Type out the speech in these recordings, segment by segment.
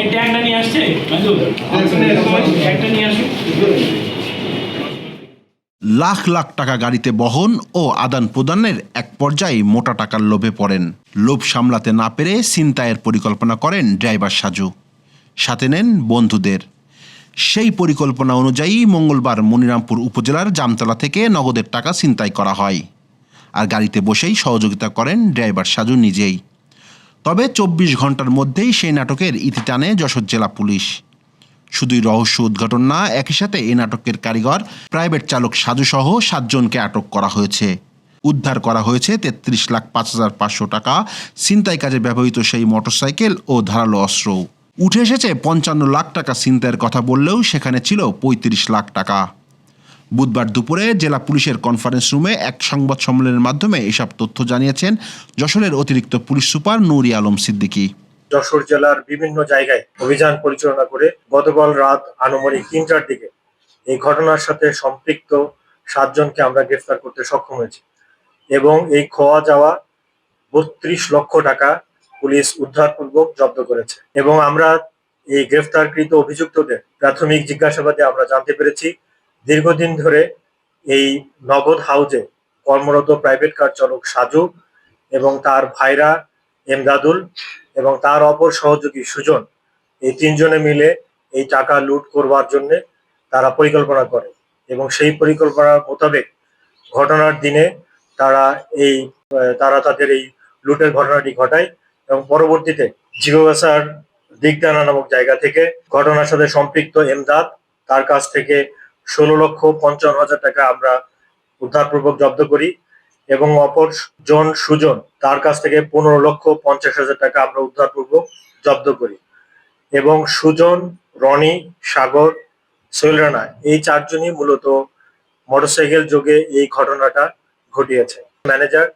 এই ট্যাগটা নিয়ে আসছে? ট্যাগটা নিয়ে আসো। লাখ লাখ টাকা গাড়িতে বহন ও আদান প্রদানের এক পর্যায়ে মোটা টাকার লোভে পড়েন। লোভ সামলাতে না পেরে ছিনতাইয়ের পরিকল্পনা করেন ড্রাইভার সাজু। সাথে নেন বন্ধুদের। সেই পরিকল্পনা অনুযায়ী মঙ্গলবার মনিরামপুর উপজেলার জামতলা থেকে নগদের টাকা ছিনতাই করা হয়। আর গাড়িতে বসেই সহযোগিতা করেন ড্রাইভার সাজু নিজেই। তবে চব্বিশ ঘণ্টার মধ্যেই সেই নাটকের ইতি টানে যশোর জেলা পুলিশ। শুধুই রহস্য উদ্ঘাটন না, একই সাথে এই নাটকের কারিগর, প্রাইভেট চালক সাজুসহ সাতজনকে আটক করা হয়েছে। উদ্ধার করা হয়েছে তেত্রিশ লাখ পাঁচ হাজার পাঁচশো টাকা, ছিনতাই কাজে ব্যবহৃত সেই মোটরসাইকেল ও ধারালো অস্ত্র উঠে এসেছে পঞ্চান্ন লাখ টাকা ছিনতাইয়ের কথা বললেও সেখানে ছিল পঁয়ত্রিশ লাখ টাকা। বুধবার দুপুরে জেলা পুলিশের কনফারেন্স রুমে এক সংবাদ সম্মেলনের মাধ্যমে এসব তথ্য জানিয়েছেন যশোরের অতিরিক্ত পুলিশ সুপার নূরি আলম সিদ্দিকী। যশোর জেলার বিভিন্ন জায়গায় অভিযান পরিচালনা করে গতকাল রাত আনুমানিক তিনটার দিকে এই ঘটনার সাথে সম্পৃক্ত সাতজনকে আমরা গ্রেফতার করতে সক্ষম হয়েছি এবং এই খোয়া যাওয়া বত্রিশ লক্ষ টাকা পুলিশ উদ্ধারপূর্বক জব্দ করেছে এবং আমরা এই গ্রেফতারকৃত অভিযুক্তদের প্রাথমিক জিজ্ঞাসাবাদে আমরা জানতে পেরেছি দীর্ঘদিন ধরে এই নগদ হাউজে কর্মরত প্রাইভেট কার চালক সাজু এবং তার ভাইরা এমদাদুল এবং তার অপর সহযোগী সুজন এই তিনজনে মিলে এই টাকা লুট করবার জন্য তারা পরিকল্পনা করে এবং সেই পরিকল্পনার মোতাবেক ঘটনার দিনে তারা এই, তারা তাদের এই লুটের ঘটনাটি ঘটায় এবং পরবর্তীতে জিগোগাছার দিগদানা নামক জায়গা থেকে ঘটনার সাথে সম্পৃক্ত এমদাদ তার কাছ থেকে ষোলো লক্ষ পঞ্চান্ন হাজার টাকা আমরা উদ্ধারপূর্বক জব্দ করি এবং অপর জন সুজন, তার কাছ থেকে পনেরো লক্ষ পঞ্চাশ হাজার টাকা আমরা উদ্ধারপূর্বক জব্দ করি। এবং সুজন, রনি, সাগর, সোহেল রানা, এই চারজনই মূলত মোটরসাইকেল যোগে এই ঘটনাটা ঘটিয়েছে। ম্যানেজার,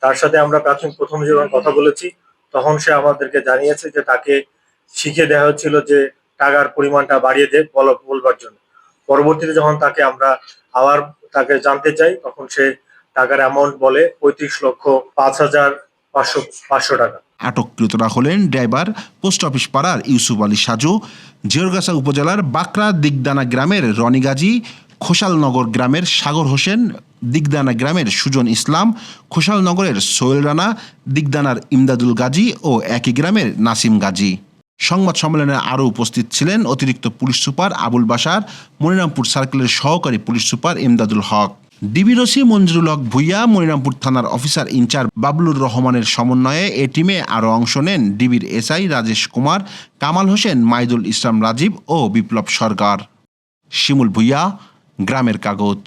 তার সাথে আমরা প্রাথমিক প্রথম যখন কথা বলেছি, তখন সে আমাদেরকে জানিয়েছে যে তাকে শিখিয়ে দেওয়া হচ্ছিল যে টাকার পরিমাণটা বাড়িয়ে দে বল- বলবার জন্য। পরবর্তীতে যখন তাকে আমরা আবার তাকে জানতে চাই, তখন সে টাকার অ্যামাউন্ট বলে পঁয়ত্রিশ লক্ষ পাঁচ হাজার পাঁচশো পাঁচশো টাকা। আটককৃতরা হলেন ড্রাইভার, পোস্ট অফিস পাড়ার ইউসুফ আলী সাজু জিয়রগাছা উপজেলার বাকরা দিগদানা গ্রামের রনি গাজী খোসালনগর গ্রামের সাগর হোসেন, দিগদানা গ্রামের সুজন ইসলাম খোসালনগরের সোহেল রানা, দিগদানার ইমদাদুল গাজী ও একই গ্রামের নাসিম গাজী। সংবাদ সম্মেলনে আরও উপস্থিত ছিলেন অতিরিক্ত পুলিশ সুপার আবুল বাসার মনিরামপুর সার্কেলের সহকারী পুলিশ সুপার ইমদাদুল হক। ডিবিরসি মঞ্জুরুল হক ভুইয়া, মনিরামপুর থানার অফিসার ইনচার্জ বাবলুর রহমানের সমন্বয়ে এ টিমে আরও অংশ নেন ডিবির এসআই রাজেশ কুমার, কামাল হোসেন, মাইদুল ইসলাম রাজীব ও বিপ্লব সরকার। শিমুল ভুইয়া, গ্রামের কাগজ।